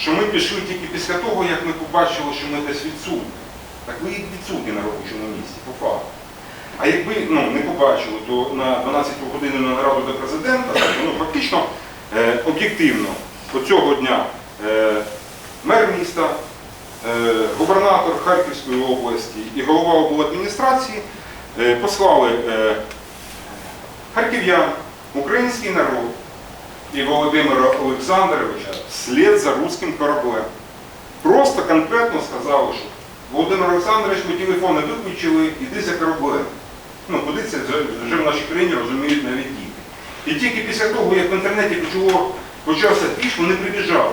що ми пішли тільки після того, як ми побачили, що ми десь відсутні. Так ви відсутні на робочому місці, по факту. А якби ну, не побачили, то на 12 годину на нараду до президента, так, ну, фактично, е, об'єктивно, цього дня е, мер міста, е, губернатор Харківської області і голова обладміністрації е, послали е, харків'ян, український народ і Володимира Олександровича вслід за руським кораблем. Просто конкретно сказали, що Володимир Олександрович, ми телефони виключили, іди за кораблем. Ну, куди це вже в нашій країні розуміють навіть діти. І тільки після того, як в інтернеті почало, почався піш, вони прибіжали.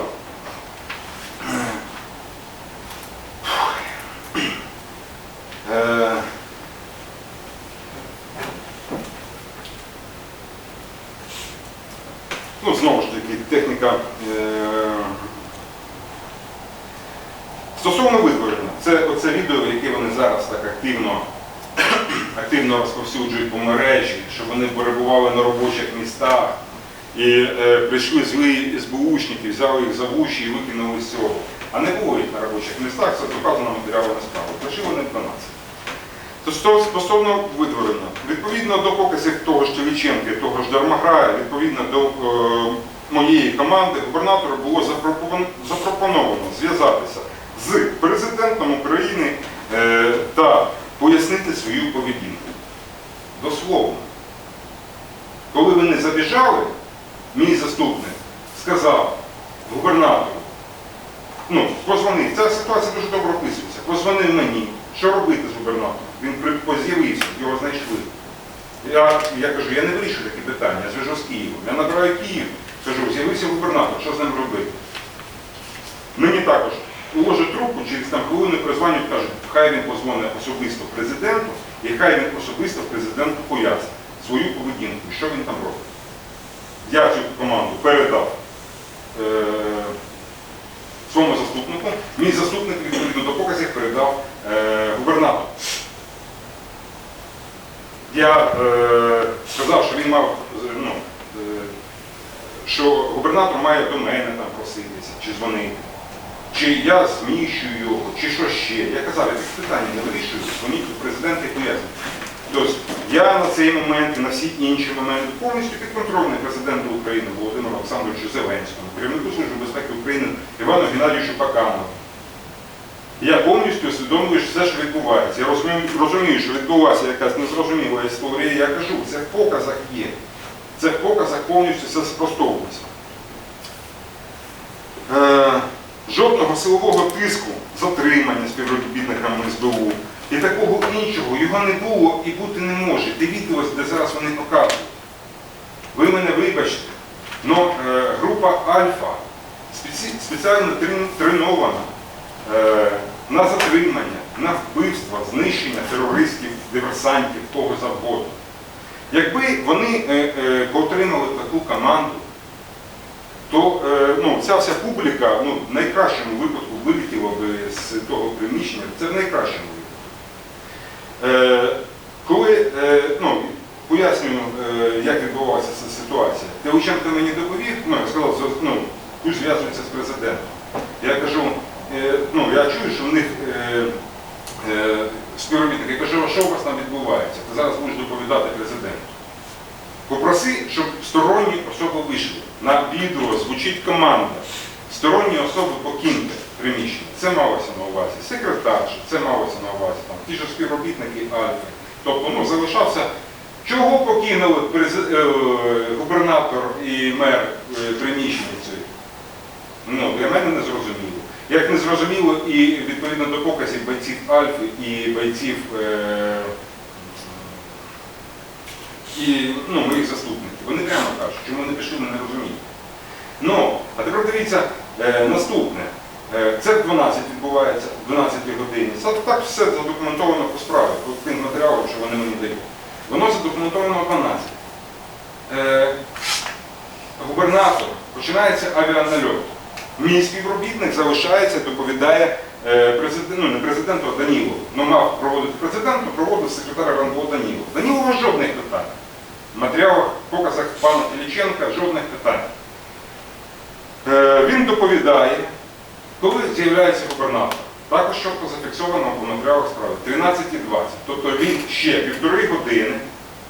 Ну, знову ж таки, техніка. Е... Стосовно витворення, це оце відео, яке вони зараз так активно, активно розповсюджують по мережі, що вони перебували на робочих містах і е, прийшли злі СБУшники, взяли їх за вуші і викинули з цього. А не було їх на робочих містах, це доказано матеріалами справи. Прийшли вони 12. То стосовно витворення, відповідно до показів того ж Чевіченка, того ж Дармаграя, відповідно до е, моєї команди, губернатору було запропон- запропоновано зв'язатися з президентом України е, та пояснити свою поведінку. Дословно. Коли вони забіжали, мій заступник сказав губернатору, ну, позвонив, ця ситуація дуже добре описується, позвонив мені, що робити з губернатором. Він при- з'явився, його знайшли. Я, я кажу, я не вирішую такі питання, я зв'яжу з Києвом. Я набираю Київ, кажу, з'явився губернатор, що з ним робити? Мені також уложить трубку, через там хвилину призванню кажуть, хай він позвонить особисто президенту, і хай він особисто президенту пояснить свою поведінку, що він там робить. Я цю команду передав е, своєму заступнику. Мій заступник відповідно до показів передав е, губернатору. Я е, сказав, що він мав, е, ну, що губернатор має до мене там проситися, чи дзвонити, чи я зміщую його, чи що ще. Я казав, я такі питання не вирішую, дзвоніть до президента і пояснюйте. Тобто я на цей момент і на всі інші моменти повністю підконтрольний президенту України Володимиру Олександровичу Зеленському, керівнику Служби безпеки України Івану Геннадійовичу Паканову. Я повністю усвідомлюю все, що відбувається. Я розумію, розумію, що відбулася якась незрозуміла історія. Я кажу, це в показах є. Це в показах повністю все спростовується. Е, жодного силового тиску, затримання співробітниками СБУ і такого іншого його не було і бути не може. Дивіться, де зараз вони показують. Ви мене вибачте, але група Альфа спеці- спеціально трен- тренована е, на затримання, на вбивство, знищення терористів, диверсантів, того заводу. Якби вони е, е, отримали таку команду, то е, ну, ця вся публіка ну, в найкращому випадку вилетіла б з того приміщення, це в найкращому випадку. Е, коли е, ну, пояснюю, е, як відбувалася ця ситуація, Теученко мені доповів, ну, я сказав, ну, пусть зв'язується з президентом. Я кажу, е, ну, я чую, що в них е, е, співробітники, я кажу, а що у вас там відбувається? Ти зараз будеш доповідати президенту. Попроси, щоб сторонні особи вийшли. На відео звучить команда. Сторонні особи покиньте приміщення. Це малося на увазі. Секретарші, це малося на увазі. Там, ті ж співробітники Альфи. Тобто ну, залишався. Чого покинули е, губернатор і мер е, приміщення цієї? Ну, для мене не зрозуміло. Як не зрозуміло і відповідно до показів бойців Альфи і бойців е, і ну, моїх заступників. Вони прямо кажуть, чому не пішли, ми не розуміємо. Ну, а тепер дивіться е, наступне. Е, це в 12 відбувається, в 12 годині. Це так все задокументовано по справі, по тим матеріалам, що вони мені дають. Воно задокументовано в 12. Е, губернатор, починається авіанальот. Мій співробітник залишається, доповідає е, президент, ну не президенту, а Данілову. Ну, мав проводити президент, то проводив секретар РНБО Данілов. Данілова жодних питань. В матеріалах, показах пана Філіченка жодних питань. Е, він доповідає, Коли з'являється губернатор, також чітко зафіксовано в матеріалах справи 13.20. Тобто він ще півтори години,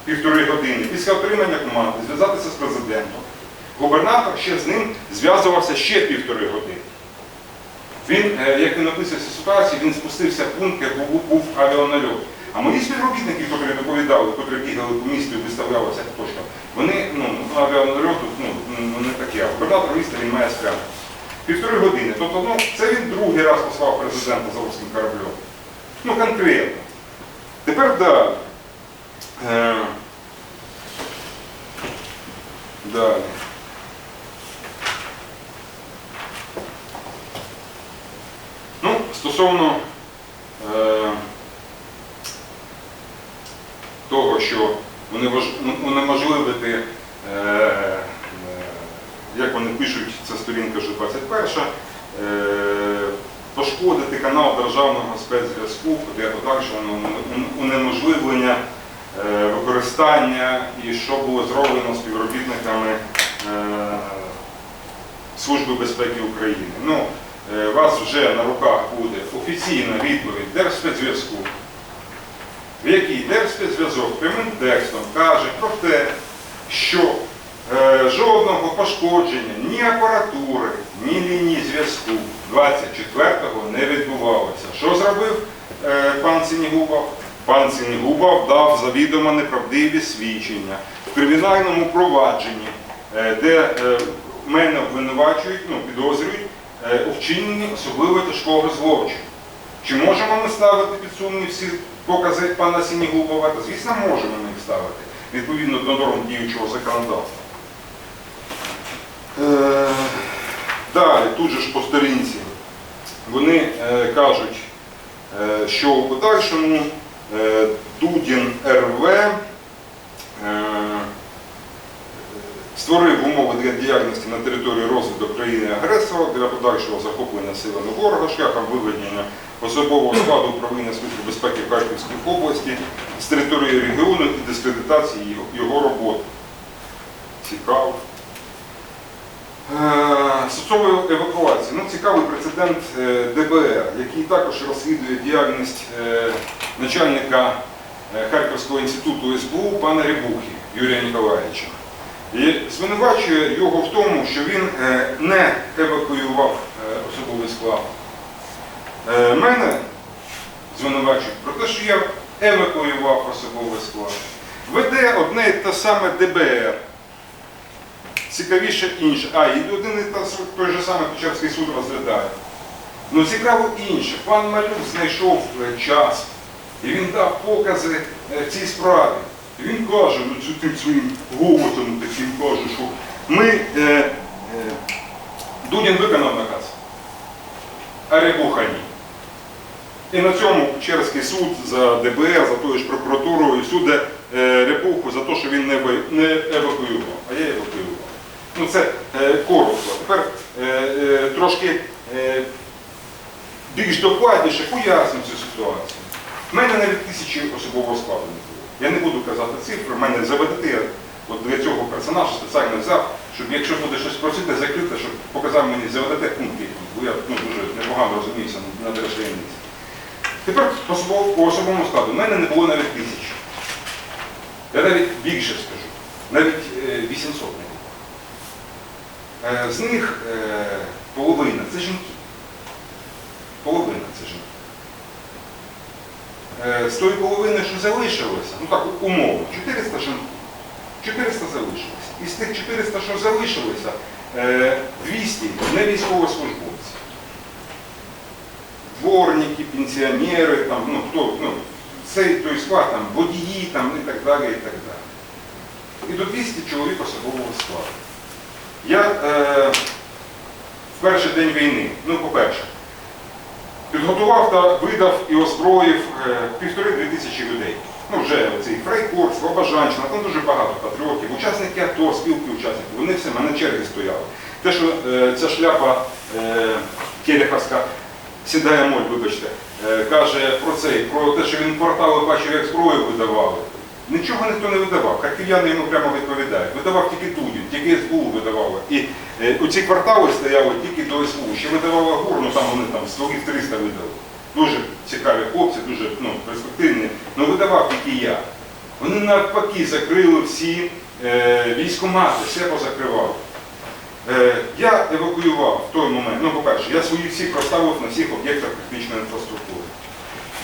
півтори години після отримання команди зв'язатися з президентом. Губернатор ще з ним зв'язувався ще півтори години. Він, е, як він описує цю ситуацію, він спустився в як був, був авіанальот. А мої співробітники, які доповідали, які бігали по місту і виставлялися точках, вони ну, авіанальоту ну, ну, не такі, а губернатор міста він має спрямо. Півтори години. Тобто ну, це він другий раз послав президента за руським кораблем. Ну, конкретно. Тепер далі. Е, далі. Ну, стосовно е, того, що ну, унеможливити, е, е, як вони пишуть, це сторінка вже 21, е, пошкодити канал державного спецзв'язку подальшого унеможливлення е, використання і що було зроблено співробітниками е, Служби безпеки України. Ну, у вас вже на руках буде офіційна відповідь Держспецзв'язку, в якій Держспецзв'язок прямим текстом каже про те, що е, жодного пошкодження ні апаратури, ні лінії зв'язку 24-го не відбувалося. Що зробив е, пан Сінігубов? Пан Сінігубов дав завідомо неправдиві свідчення в кримінальному провадженні, е, де е, мене обвинувачують, ну, підозрюють е, у вчиненні особливо тяжкого злочину. Чи можемо ми ставити під сумнів всі покази пана Сінігубова? Та, звісно, можемо ми їх ставити відповідно до норм діючого законодавства. Е, Далі, тут же ж по сторінці, вони е, кажуть, е, що у подальшому е, Дудін РВ е, створив умови для діяльності на території розвитку країни-агресора для подальшого захоплення силами ворога шляхом виведення особового складу управління Служби безпеки Харківської області з території регіону і дискредитації його, роботи. Цікаво. Е, Стосовно евакуації, ну цікавий прецедент е, ДБР, який також розслідує діяльність е, начальника Харківського інституту СБУ пана Рябухи Юрія Ніколаєвича. І звинувачує його в тому, що він е, не евакуював е, особовий склад. Е, Мене звинувачують про те, що я евакуював особовий склад. Веде одне і те саме ДБР. Цікавіше інше. А, і один і той же самий Печерський суд розглядає. Ну цікаво інше. Пан Малюк знайшов час і він дав покази в цій справі. І він каже, ну тим своїм голосом таким каже, що ми е, е, Дудін виконав наказ, а Рябуха. І на цьому Печерський суд за ДБР, за тою ж прокуратурою суде е, Рябуху за те, що він не, не евакуював, а я евакуював. Ну це е, коротко. Тепер е, е, трошки е, більш докладніше поясню цю ситуацію. У мене навіть тисячі особового складу. Я не буду казати цифри, в мене заведете, от для цього персонажа спеціально взяв, щоб якщо буде щось просити, закрити, щоб показав мені заведете пункт який, бо я ну, дуже непогано розуміюся на державниці. Тепер по особовому, складу. У мене не було навіть тисячі. Я навіть більше скажу. Навіть е, 800 не було. Е, З них е, половина це жінки. Половина це жінки. Е, З тої половини, що залишилося, ну так умовно, 400 жінок. 400 залишилося. Із тих 400, що залишилося, е, 200 не військовослужбовці. Дворники, пенсіонери, там, ну, хто, ну, цей той склад, там, водії там, і так далі, і так далі. І до 200 чоловік особового складу. Я е, в перший день війни, ну, по-перше, підготував та видав і озброїв е, півтори-дві тисячі людей. Ну, вже цей Фрейкор, Слобожанщина, там дуже багато патріотів, учасники АТО, спілки учасників, вони всі мене черги стояли. Те, що е, ця шляпа е, Келіховська, сідає моль, вибачте, е, каже про це, про те, що він портали бачив, як зброю видавали. Нічого ніхто не видавав. Харків'яни йому прямо відповідають. Видавав тільки Тудін, тільки СБУ видавало. І е, оці квартали стояли тільки до СБУ. Ще видавала ГУР, ну там вони там стволів 300 видали. Дуже цікаві хлопці, дуже ну, перспективні. Ну видавав тільки я. Вони навпаки закрили всі е, військомати, все позакривали. Е, я евакуював в той момент, ну по-перше, я свої всі проставив на всіх об'єктах критичної інфраструктури.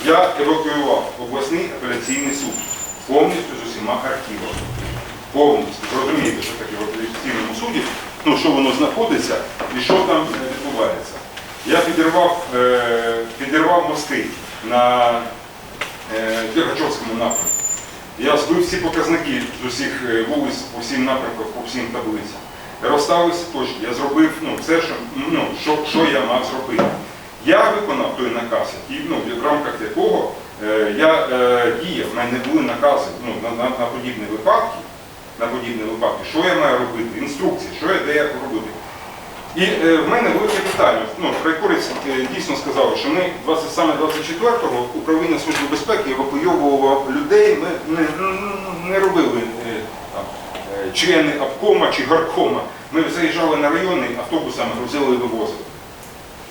Я евакуював обласний апеляційний суд повністю з усіма архівами. Повністю. Зрозумієте, що таке в апеляційному суді, ну що воно знаходиться і що там е, відбувається. Я підірвав, е, підірвав мости на е, Дергачовському напрямку. Я збив всі показники з усіх е, вулиць по всім напрямкам, по всім таблицям. Розставив всі точки. Я зробив ну, все, що, ну, що, що я мав зробити. Я виконав той наказ, який, ну, в рамках якого я е, діяв, в мене були накази ну, на, на, на подібні випадки, на подібні випадки, що я маю робити, інструкції, що я де як робити. І е, в мене велике питання. Ну, Крайкорець е, дійсно сказав, що ми 20, саме 24-го управління Служби безпеки евакуйовувало людей, ми не, не- не робили е, там, е, члени обкома чи горкома. Ми заїжджали на райони, автобусами грузили і вивозили.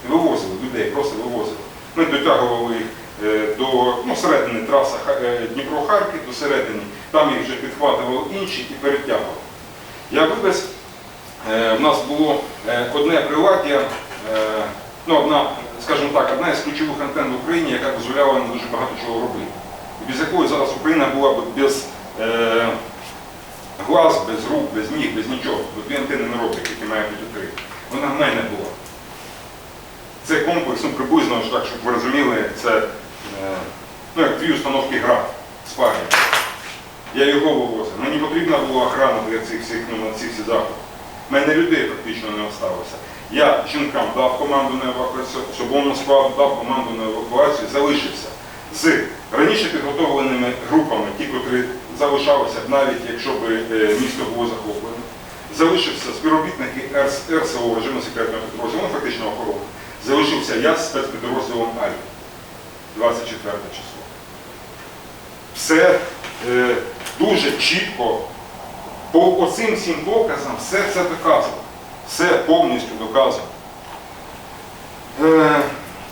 Вивозили людей, просто вивозили. Ми дотягували їх е, до ну, середини траси е, Дніпро-Харків, до середини, там їх вже підхватували інші і перетягували. Я вивез Е, В нас було е, одне приладдя, е, ну, одна, скажімо так, одна із ключових антенн в Україні, яка дозволяла нам дуже багато чого робити. Без якої зараз Україна була б без е, глаз, без рук, без ніг, без нічого. Дві антенни не роблять, які має бути три. Вона в мене була. Це комплекс, ну приблизно, так, щоб ви розуміли, це е, ну, як дві установки град парі. Я його вивозив. Мені потрібна була охрана для цих всіх, ну, на цих всіх заходів. У мене людей практично не залишилося. Я жінкам дав команду на евакуацію, особовому складу дав команду на евакуацію, залишився з раніше підготовленими групами, ті, котрі залишалися, навіть якщо б е, місто було захоплене. Залишився співробітники РСО, режиму секретного підрозділу, ну, фактично охорони. Залишився я з спецпідрозділом Альфа, 24 число. Все е, дуже чітко по оцим всім показам все це доказано. Все повністю доказано. Е,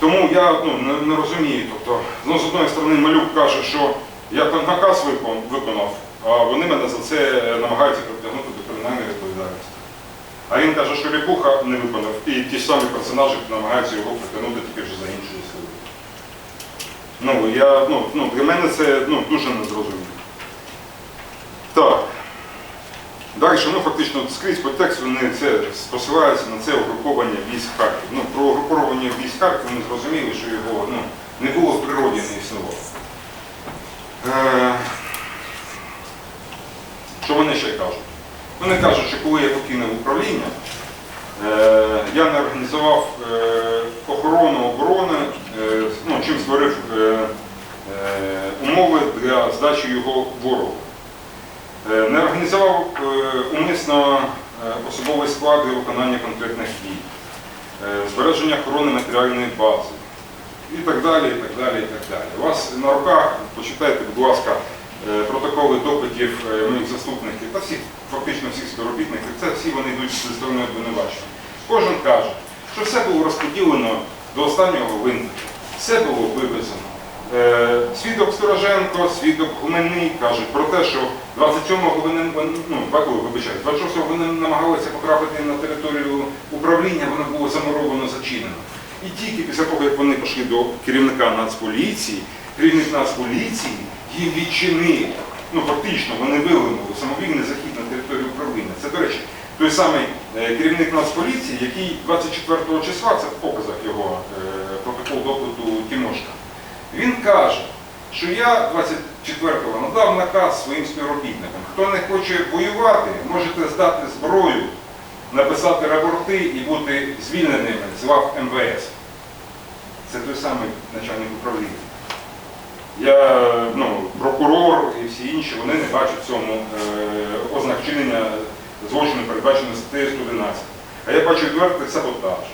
тому я ну, не, не розумію. Тобто, ну, з одної сторони, малюк каже, що я там наказ виконав, а вони мене за це намагаються притягнути до кримінальної відповідальності. А він каже, що Рябуха не виконав, і ті ж самі персонажі намагаються його притягнути тільки вже за іншою. Ну, я, ну, ну, для мене це ну, дуже незрозуміло. Так. Далі, ну фактично скрізь по тексту вони це посилаються на це угруповання військ Харків. Ну, про угруповання військ Харків ми зрозуміли, що його ну, не було в природі, не існувало. Е, що вони ще кажуть? Вони кажуть, що коли я покинув управління, е, я не організував е, охорону чим створив е, е, умови для здачі його ворогу. Е, Не організував умисно особовий склад для виконання конкретних дій, збереження охорони матеріальної бази і так далі, і так далі, і так далі. У вас на руках, почитайте, будь ласка, протоколи допитів моїх заступників та всіх, фактично всіх співробітників, це всі вони йдуть зі сторони обвинувачення. Кожен каже, що все було розподілено до останнього винтика, все було вивезено. Е, Свідок Стороженко, свідок Гуменний кажуть про те, що 27-го вони, вони- ну, вибачаю, 26-го вони намагалися потрапити на територію управління, воно було замуровано, зачинено. І тільки після того, як вони пішли до керівника Нацполіції, керівник Нацполіції їм відчинив. Ну, фактично, вони вилинули самовільний захід на територію управління. Це, до речі, той самий е, керівник Нацполіції, який 24 числа, це в показах його протокол допиту Тимошка, він каже, що я 24-го надав наказ своїм співробітникам. Хто не хоче воювати, можете здати зброю, написати рапорти і бути звільненими з лав МВС. Це той самий начальник управління. Я, ну, прокурор і всі інші, вони не бачать цьому е, ознак чинення злочину, передбаченого статтею 111. А я бачу відвертий саботаж.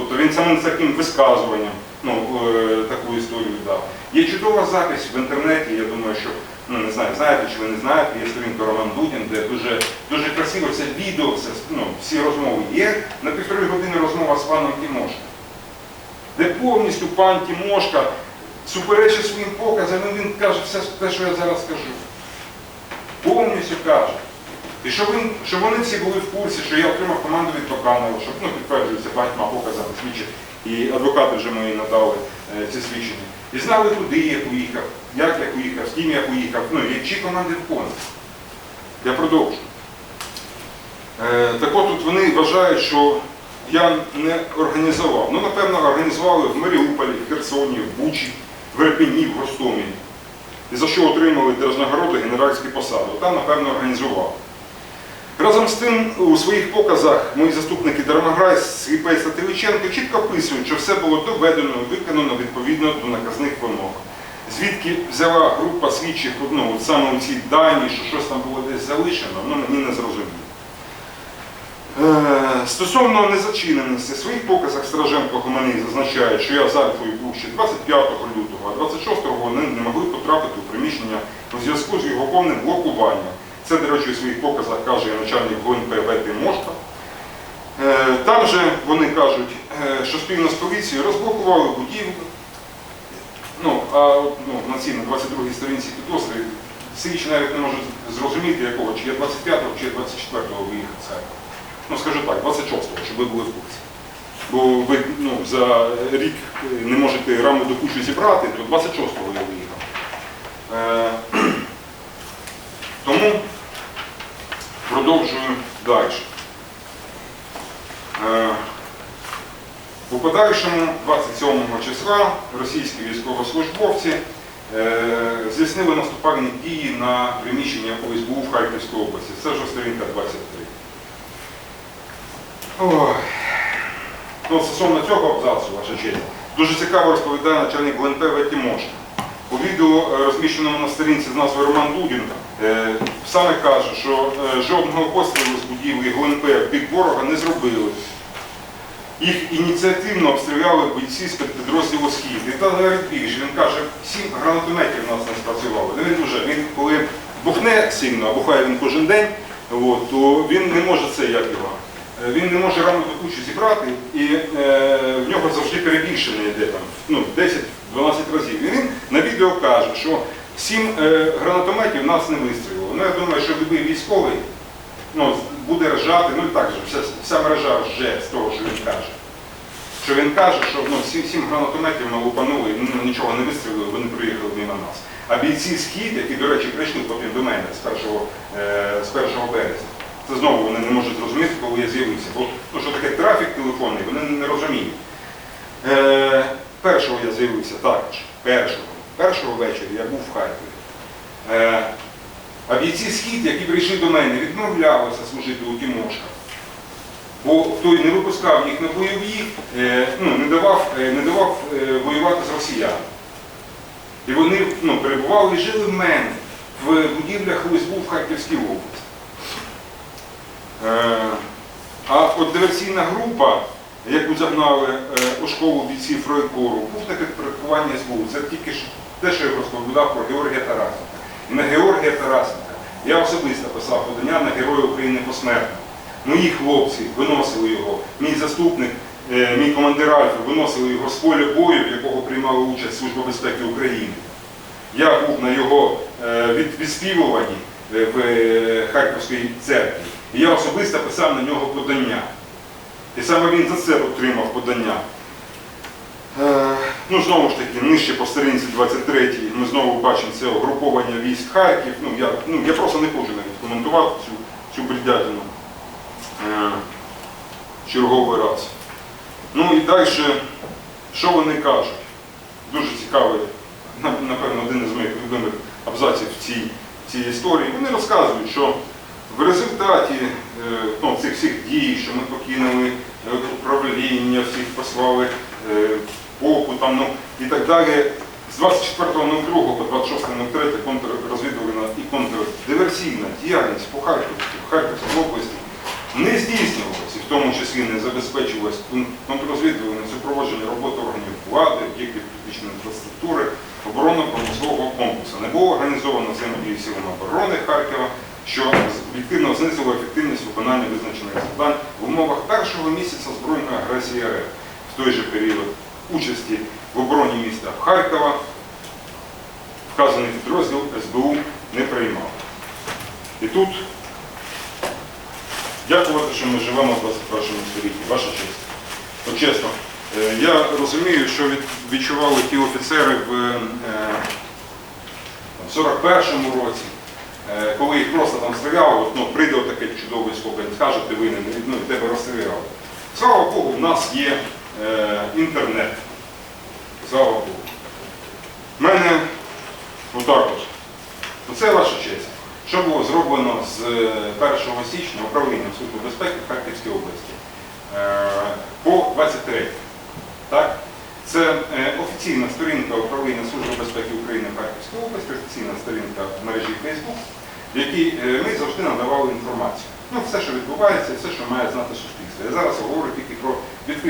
Тобто він самим таким висказуванням ну, е, таку історію дав. Є чудова запись в інтернеті, я думаю, що ну не знаю, знаєте чи ви не знаєте, є сторінка Роман Дудін, де дуже, дуже красиво це відео, все, ну, всі розмови є. На півтори години розмова з паном Тимошко. Де повністю пан Тимошка суперечить своїм показам, і він каже все те, що я зараз скажу. Повністю каже. І щоб, він, щоб вони всі були в курсі, що я отримав команду від Токанова, щоб ну, підтверджується багатьма показами свідчень, і адвокати вже мої надали е, ці свідчення. І знали, куди я поїхав, як я поїхав, з ким я поїхав, ну, і чи команди виконував. Я продовжу. Е, так от тут вони вважають, що я не організував. Ну, напевно, організували в Маріуполі, в Херсоні, в Бучі, в Репіні, в Гостомелі. І за що отримали держнагороди генеральські посади. Там, напевно, організував. Разом з тим, у своїх показах мої заступники Дармаграй, Сліпей Сатириченко чітко описують, що все було доведено і виконано відповідно до наказних вимог. Звідки взяла група слідчих ну, от саме ці дані, що щось там було десь залишено, ну мені не зрозуміло. Е, Стосовно незачиненості, в своїх показах Страженко Гуманий зазначає, що я з Альфою був ще 25 лютого, а 26-го вони не могли потрапити у приміщення у зв'язку з його повним блокуванням. Це, до речі, у своїх показах каже начальник ГУНП В. Тимошка. Е, Там же вони кажуть, е, що спільно з поліцією розблокували будівлю. Ну, а ну, на цій на 22-й сторінці підозри слідчі навіть не можуть зрозуміти, якого, чи я 25-го, чи я 24-го виїхав це. Ну, скажу так, 26-го, щоб ви були в курсі. Бо ви ну, за рік не можете раму до кучу зібрати, то 26-го я виїхав. Е, тому продовжую далі. Е, у подальшому, 27 числа, російські військовослужбовці е, здійснили наступальні дії на приміщення ОСБУ в Харківській області. Це вже сторінка 23. Ой. Ну, стосовно цього абзацу, ваша честь, дуже цікаво розповідає начальник ГУНП В. У відео, е, розміщеному на сторінці з назвою Роман Дудін, е, саме каже, що е, жодного пострілу з будівлі ГУНП бік ворога не зробили. Їх ініціативно обстріляли бійці з підрозділу Схід. І та навіть більше, він каже, сім гранатометів у нас не спрацювали. Ну, Він вже, він коли бухне сильно, а бухає він кожен день, от, то він не може це як його. Е, Він не може рану до кучу зібрати, і е, в нього завжди перебільшення йде там, ну, 10-12 разів. І він на відео каже, що сім е, гранатометів нас не вистрілило. Ну, я думаю, що любий військовий ну, буде ржати, ну так же, вся, вся мережа рже з того, що він каже. Що він каже, що ну, сім, сім гранатометів ми лупанули, ну, нічого не вистрілили, вони приїхали мимо нас. А бійці схід, які, до речі, прийшли потім до мене з 1, е, з 1 березня. Це знову вони не можуть зрозуміти, коли я з'явився. Бо ну, що таке трафік телефонний, вони не розуміють. Е, першого я з'явився також. Першого. Першого вечора я був в Харкові. Е, а бійці схід, які прийшли до мене, відмовлялися служити у Тимошка. Бо той не випускав їх на бойові, е, ну, не давав, е, не давав воювати з росіянами. І вони ну, перебували і жили в мене в будівлях ОСБУ в Харківській області. А от диверсійна група, яку загнали у школу бійців Фройкору, був на підпорядкуванні СБУ. Це тільки ж те, що я розповідав про Георгія Тарасенка. На Георгія Тарасенка я особисто писав подання на Героя України посмертно. Мої хлопці виносили його, мій заступник, е, мій командир Альфа виносили його з поля бою, в якого приймала участь Служба безпеки України. Я був на його е, відспівуванні е, в Харківській церкві. І я особисто писав на нього подання. І саме він за це отримав подання. Е, Ну, знову ж таки, нижче по сторінці 23 ми знову бачимо це угруповання військ Харків. Ну, я, ну, я просто не хочу навіть коментувати цю, цю бредятину е, черговий раз. Ну і далі, що вони кажуть? Дуже цікавий, напевно, один із моїх любимих абзаців в цій, цій історії. Вони розказують, що в результаті е, ну, цих всіх дій, що ми покинули е, управління, всіх послали е, там, ну, і так далі, з 24.02 по 26.03 контррозвідувальна і контрдиверсійна діяльність по Харківській, Харківській області не здійснювалося, і в тому числі не забезпечувалось контррозвідувальне супроводження роботи органів влади, об'єктів критичної інфраструктури, оборонно-промислового комплексу. Не було організовано взаємодії силами оборони Харкова, що об'єктивно знизило ефективність виконання визначених завдань в умовах першого місяця збройної агресії РФ. В той же період участі в обороні міста Харкова вказаний підрозділ СБУ не приймав. І тут дякувати, що ми живемо в 21 столітті. Ваша честь. От чесно, е, я розумію, що відчували ті офіцери в е, 41-му році, е, коли їх просто там стріляли, ну, прийде отаке чудове слово, скаже, ти винен, ну, тебе розстріляли. Слава Богу, в нас є е, інтернет. Слава Богу. У мене отак от. Оце ваша честь. Що було зроблено з е, 1 січня управлінням Служби безпеки в Харківській області е, по 23. Так? Це е, офіційна сторінка управління Служби безпеки України в Харківській області, офіційна сторінка в мережі Facebook, в якій е, ми завжди надавали інформацію. Ну, все, що відбувається, все, що має знати суспільство. Я зараз говорю тільки про відкриті. Е,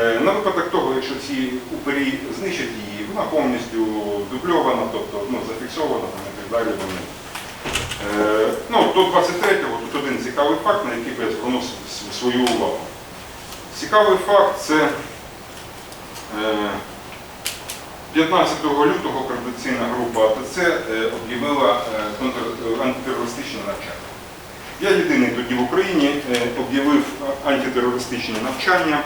На випадок того, якщо ці упері знищать її, вона повністю дубльована, тобто ну, зафіксована і так далі. Е, Ну, до 23-го тут один цікавий факт, на який би я звернув свою увагу. Цікавий факт це е, 15 лютого координаційна група АТЦ е, об'явила е, антитерористичне навчання. Я єдиний тоді в Україні е, об'явив антитерористичне навчання.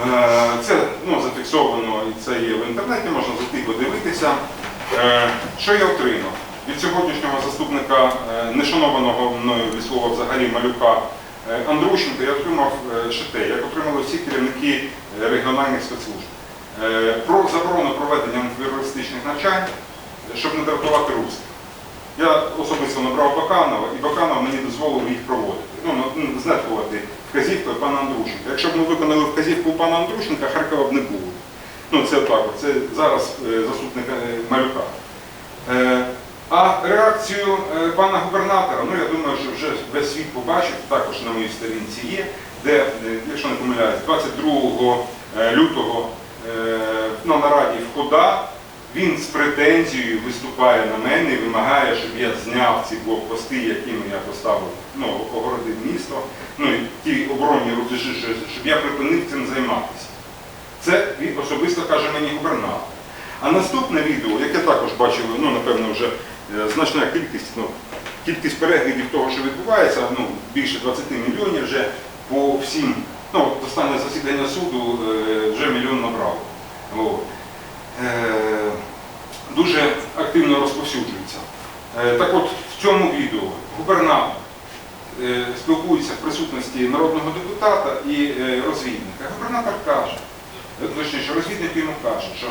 Е, Це ну, зафіксовано і це є в інтернеті, можна зайти подивитися. Е, Що я отримав? Від сьогоднішнього заступника е, нешанованого мною військового взагалі малюка Андрущенка я отримав те, як отримали всі керівники регіональних спецслужб. Про заборону проведення антитерористичних навчань, щоб не дратувати русських. Я особисто набрав Баканова, і Баканов мені дозволив їх проводити. Ну, знехувати вказівкою пана Андрущенка. Якщо б ми виконали вказівку пана Андрущенка, Харкова б не було. Ну, це так, це зараз е, заступник е, Малюка. Е, А реакцію пана губернатора, ну я думаю, що вже весь світ побачив, також на моїй сторінці є, де, якщо не помиляюсь, 22 е, лютого на нараді в ХОДА він з претензією виступає на мене і вимагає, щоб я зняв ці блокпости, якими я поставив, ну, огородив місто, ну і ті оборонні рубежі, щоб я припинив цим займатися. Це він особисто каже мені губернатор. А наступне відео, яке також бачили, ну, напевно, вже е, значна кількість, ну, кількість переглядів того, що відбувається, ну, більше 20 мільйонів вже по всім, ну, останнє засідання суду е, вже мільйон набрало. Е, дуже активно розповсюджується. Е, Так от в цьому відео губернатор е, спілкується в присутності народного депутата і розвідника. Губернатор каже, точніше, розвідник йому каже, що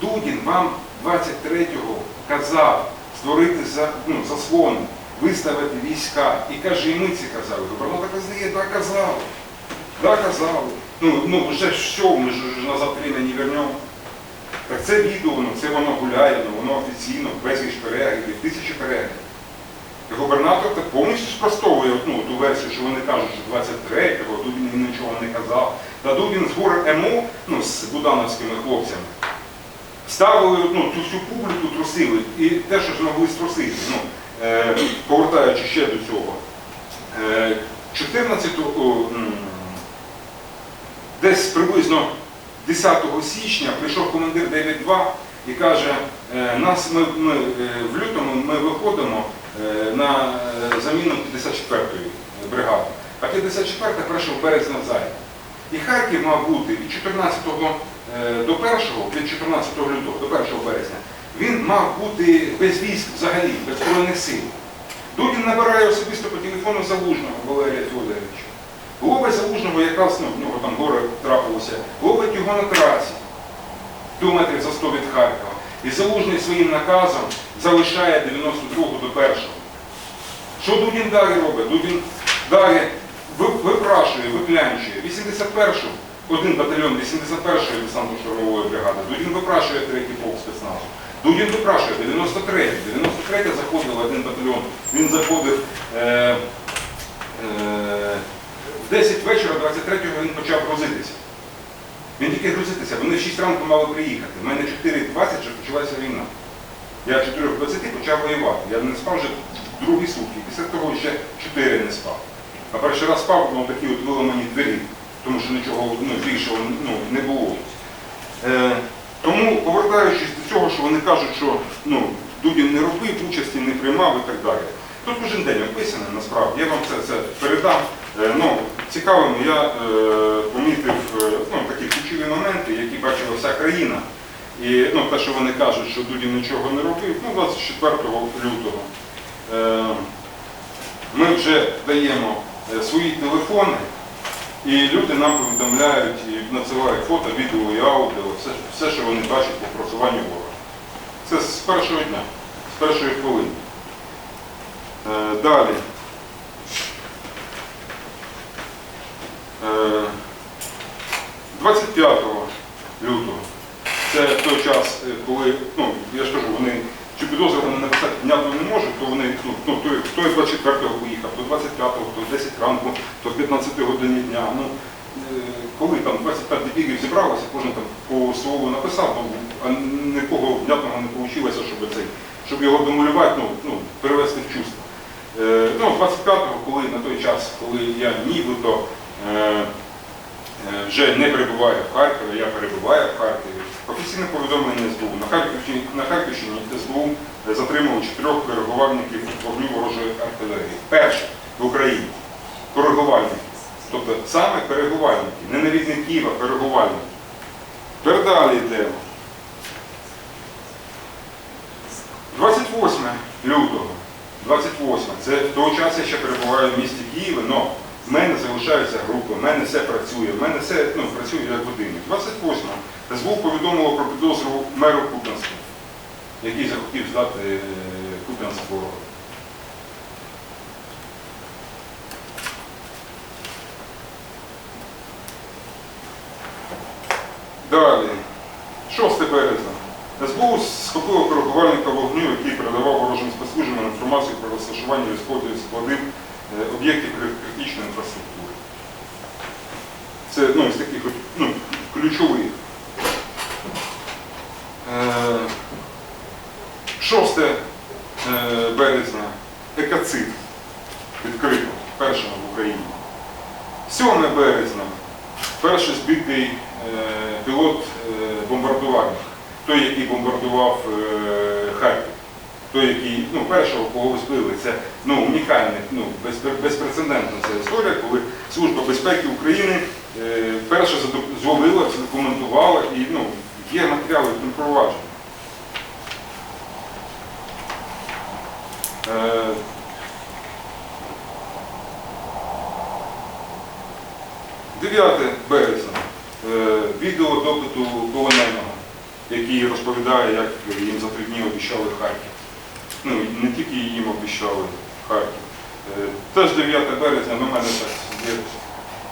Дудін вам 23-го казав створити за, ну, заслони, виставити війська. І каже, і ми це казали. Губернатор каже, так казали. Да, казали. Ну, ну вже все, ми ж назад время не вернемо. Так це відео, ну, це воно гуляє, ну, воно офіційно, безліч переглядів, тисячі переглядів. І губернатор так повністю спростовує ну, ту версію, що вони кажуть, що 23-го Дубін він нічого не казав. Та Дубін з гор ЕМО, ну, з будановськими хлопцями, ставили ну, ту всю публіку, трусили. І те, що змогли струсити, ну, е, повертаючи ще до цього. Е, 14 о, м, десь приблизно 10 січня прийшов командир 9-2 і каже, е, нас ми, ми е, в лютому ми виходимо е, на заміну 54-ї бригади, а 54-та 1 березня зайде. І Харків мав бути від 14 е, до 1, від 14 лютого до 1 березня, він мав бути без військ взагалі, без збройних сил. Дудін набирає особисто по телефону Залужного Валерія Федоровича. Залужного якраз, ну, в нього там горе трапилося, ловить його на трасі, кілометрів за 100 від Харкова. І Залужний своїм наказом залишає 92-го до 1-го. Що Дудін далі робить? Дудін далі випрашує, виплянчує 81-шу, один батальйон 81-ї десантно-штурмової бригади, Дудін випрашує третій полк спецназу. Дудін випрашує 93-й, 93-я заходила один батальйон, він заходив е, е, 10 вечора 23-го він почав грузитися. Він тільки грузитися, вони в 6 ранку мали приїхати. У мене 4.20 вже почалася війна. Я 4.20 почав воювати. Я не спав вже другі сутки. Після того ще 4 не спав. А перший раз спав, ну такі от виламані двері, тому що нічого ну, більшого ну, не було. Е, тому, повертаючись до цього, що вони кажуть, що ну, Дудін не робив, участі не приймав і так далі. Тут кожен день описано насправді. Я вам це, це передам. Е, ну, цікавим я е, помітив е, ну, такі ключові моменти, які бачила вся країна. І ну, те, що вони кажуть, що Дудін нічого не робив, ну, 24 лютого. Е, ми вже даємо е, свої телефони, і люди нам повідомляють і надсилають фото, відео і аудіо, все, все, що вони бачать по просуванню ворога. Це з першого дня, з першої хвилини. Е, Далі. 25 лютого. Це той час, е, коли, ну, я ж кажу, вони чи підозрювані написати внятно не можуть, то вони, ну, ну той, хто 24-го поїхав, то 25-го, то 10 ранку, то 15 годині дня. Ну, е, коли там 25 дебігів зібралося, кожен там по слову написав, ну, а нікого внятного не вийшло, щоб, цей, щоб його домалювати, ну, ну, перевести в чувство. Е, ну, 25-го, коли на той час, коли я нібито е, е, вже не перебуваю в Харкові, я перебуваю в Харкові. Офіційне повідомлення СБУ. На Харківщині, на Харківщині СБУ затримало чотирьох коригувальників вогню ворожої артилерії. Перше в Україні коригувальники. Тобто саме коригувальники, не навідників, а коригувальники. Тепер далі йдемо. 28 лютого. 28. Це в той час я ще перебуваю в місті Києві, але в мене залишаються групи, в мене все працює, в мене все ну, працює як годинник. 28. СБУ повідомило про підозру меру Куп'янську, який захотів здати е, Куп'янськ ворога. Далі. 6 березня. СБУ схопило коригувальника вогню, який передавав ворожим спецслужбам інформацію про розташування військових складів об'єктів критичної інфраструктури. Це ну, з таких ну, ключових. Е, 6 е, березня екоцид відкрито першим в Україні. 7 березня перший збитий е, пілот е, бомбардувальник, той, який бомбардував е, Харків. Той, який, ну, першого, кого ви збили, це ну, унікальна, ну, безпре- безпрецедентна ця історія, коли Служба безпеки України е, перше задо- зловила, задокументувала і ну, є матеріали в провадження. Е, «9 березня. Е, Відео допиту полоненого, який розповідає, як їм за три дні обіцяли Харків. Ну, і не тільки їм обіцяли Харків. Е, Теж 9 березня на мене так є.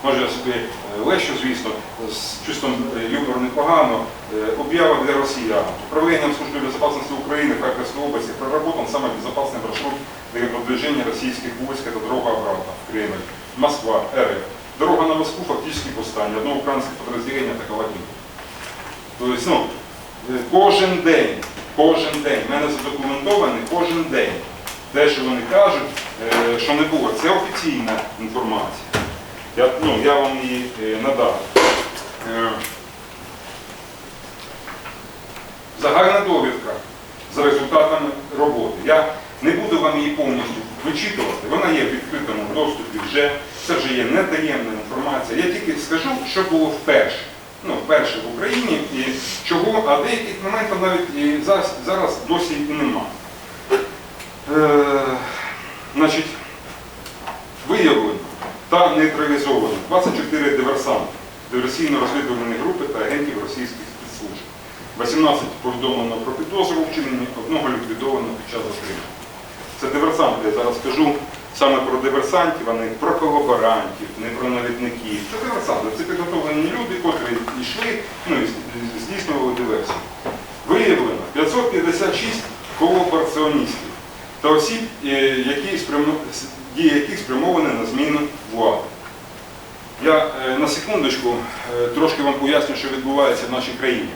Може я собі е, лещу, звісно, з чувством е, юмору непогано. Е, Об'ява для росіян. Управлением Службы безопасности Украины в Харьковской области проработан самый безопасный маршрут для продвижения российских войск. Это дорога обратно в Кремль. Москва, РФ. Дорога на Москву фактически пуста. Ни одно украинское подразделение атаковать не будет. Тобто, ну, кожен день, кожен день, в мене задокументований кожен день. Те, що вони кажуть, е, що не було, це офіційна інформація. Я, ну, я вам її е, надав. Е, Загальна довідка за результатами роботи. Я не буду вам її повністю вичитувати, вона є в відкритому доступі вже, це вже є нетаємна інформація. Я тільки скажу, що було вперше. Ну, вперше в Україні і чого, а деяких моментів навіть і зараз, зараз досі і немає. Е, значить, виявлено та нейтралізовано 24 диверсанти диверсійно-розвідувальні групи та агентів російських спецслужб. 18 повідомлено про підозру у вчиненні, одного ліквідовано під час затримання. Це диверсанти, я зараз скажу саме про диверсантів, а не про колаборантів, не про навідників. Це диверсанти, це підготовлені люди, котрі йшли ну, і здійснювали диверсію. Виявлено 556 колабораціоністів та осіб, е, які дії яких спрямовані на зміну влади. Я е, на секундочку е, трошки вам поясню, що відбувається в нашій країні.